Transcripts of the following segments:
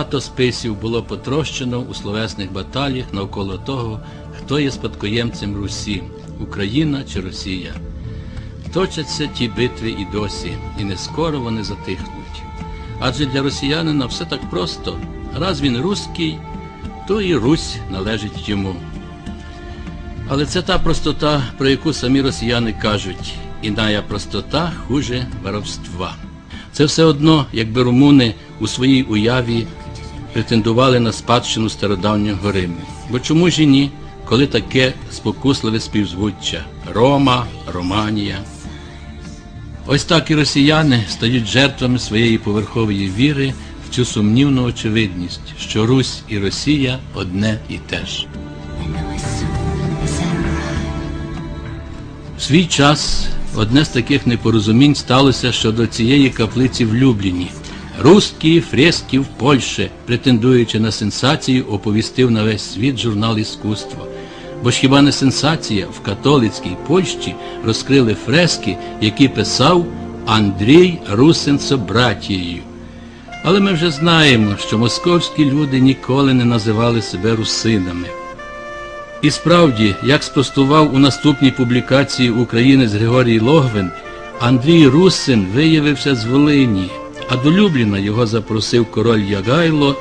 Багато списів було потрощено у словесних баталіях навколо того, хто є спадкоємцем Русі Україна чи Росія. Точаться ті битви і досі, і не скоро вони затихнуть. Адже для росіянина все так просто. Раз він руський, то і Русь належить йому. Але це та простота, про яку самі росіяни кажуть, іная простота хуже воровства. Це все одно, якби румуни у своїй уяві претендували на спадщину стародавнього Риму. Бо чому ж і ні, коли таке спокусливе співзвуччя Рома, Романія. Ось так і росіяни стають жертвами своєї поверхової віри в цю сумнівну очевидність, що Русь і Росія одне і те ж. В свій час одне з таких непорозумінь сталося щодо цієї каплиці в Любліні. Русські фрески в Польщі, претендуючи на сенсацію, оповістив на весь світ журнал «Іскусство». Бо ж хіба не сенсація в католицькій Польщі розкрили фрески, які писав Андрій Русин собратією. Але ми вже знаємо, що московські люди ніколи не називали себе русинами. І справді, як спростував у наступній публікації українець Григорій Логвин, Андрій Русин виявився з Волині, а до Любліна його запросив король Ягайло,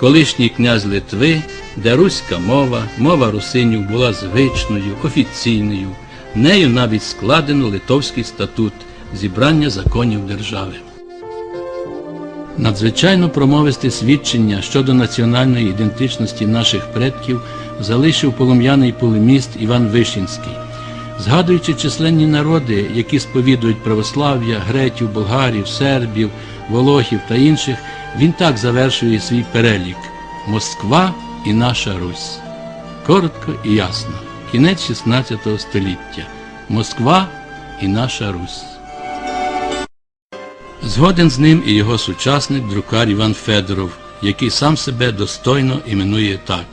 колишній князь Литви, де руська мова, мова русинів була звичною, офіційною, нею навіть складено Литовський статут зібрання законів держави. Надзвичайно промовисте свідчення щодо національної ідентичності наших предків залишив полум'яний полеміст Іван Вишинський. Згадуючи численні народи, які сповідують православ'я, гретів, болгарів, сербів, волохів та інших, він так завершує свій перелік Москва і наша Русь. Коротко і ясно. Кінець 16 століття. Москва і наша Русь. Згоден з ним і його сучасник друкар Іван Федоров, який сам себе достойно іменує так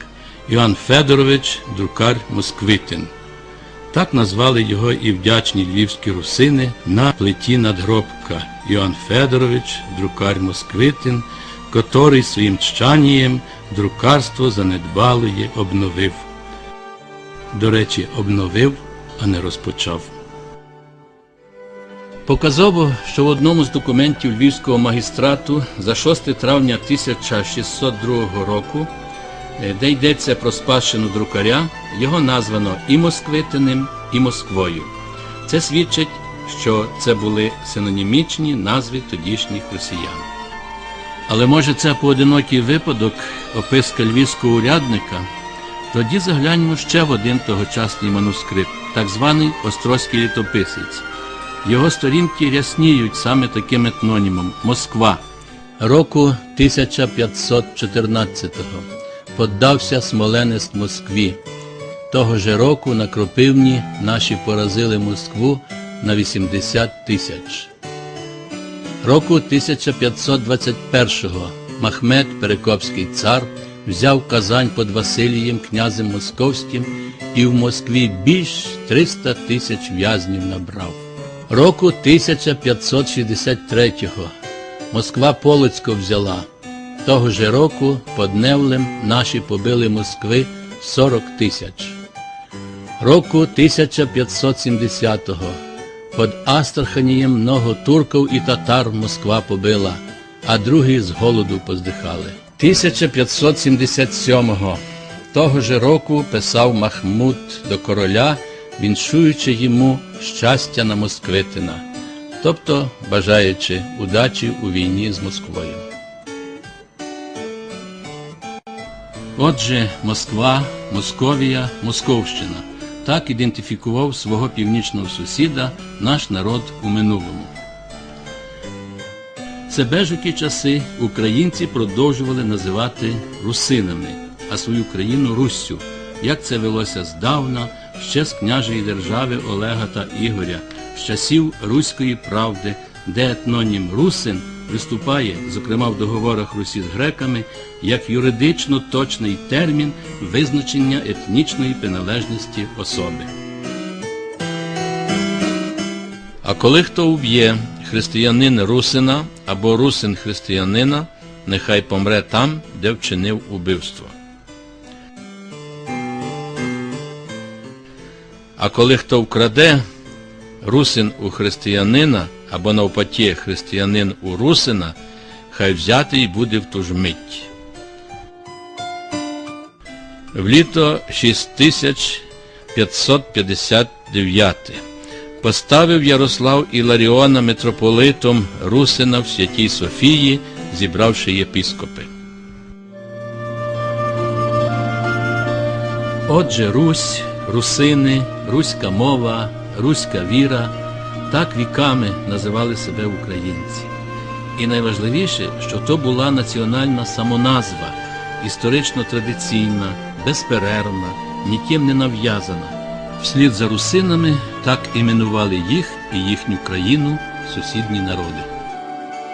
Іван Федорович, друкар Москвитин. Так назвали його і вдячні львівські русини на плиті надгробка Іоанн Федорович, друкар Москвитин, котрий своїм ччанієм друкарство занедбалоє обновив. До речі, обновив, а не розпочав. Показово, що в одному з документів Львівського магістрату за 6 травня 1602 року, де йдеться про спадщину друкаря, його названо і Москвитиним, і Москвою. Це свідчить, що це були синонімічні назви тодішніх росіян. Але може це поодинокий випадок, описка львівського урядника? Тоді загляньмо ще в один тогочасний манускрипт, так званий Острозький літописець. Його сторінки рясніють саме таким етнонімом Москва. Року 1514-го поддався смоленест Москві. Того же року на Кропивні наші поразили Москву на 80 тисяч. Року 1521-го Махмед Перекопський цар взяв Казань під Василієм князем Московським і в Москві більш 300 тисяч в'язнів набрав. Року 1563-го Москва Полоцько взяла. Того же року под Невлем наші побили Москви 40 тисяч. Року 1570-го под Астраханієм много турків і татар Москва побила, а другі з голоду поздихали. 1577-го того же року писав Махмуд до короля, віншуючи йому щастя на Москвитина, тобто бажаючи удачі у війні з Москвою. Отже, Москва, Московія, Московщина. Так ідентифікував свого північного сусіда наш народ у минулому. Себе ж у ті часи українці продовжували називати русинами, а свою країну Руссю, як це велося здавна, ще з княжої держави Олега та Ігоря, з часів Руської правди, де етнонім Русин виступає, зокрема в договорах Русі з греками, як юридично точний термін визначення етнічної приналежності особи. А коли хто уб'є християнин русина або русин християнина, нехай помре там, де вчинив убивство. А коли хто вкраде русин у християнина або навпаки християнин у русина, хай взятий буде в ту ж мить. В літо 6559 поставив Ярослав Іларіона митрополитом Русина в Святій Софії, зібравши єпіскопи. Отже, Русь, русини, руська мова, руська віра так віками називали себе українці. І найважливіше, що то була національна самоназва, історично традиційна, безперервна, ніким не нав'язана. Вслід за русинами так іменували їх і їхню країну сусідні народи.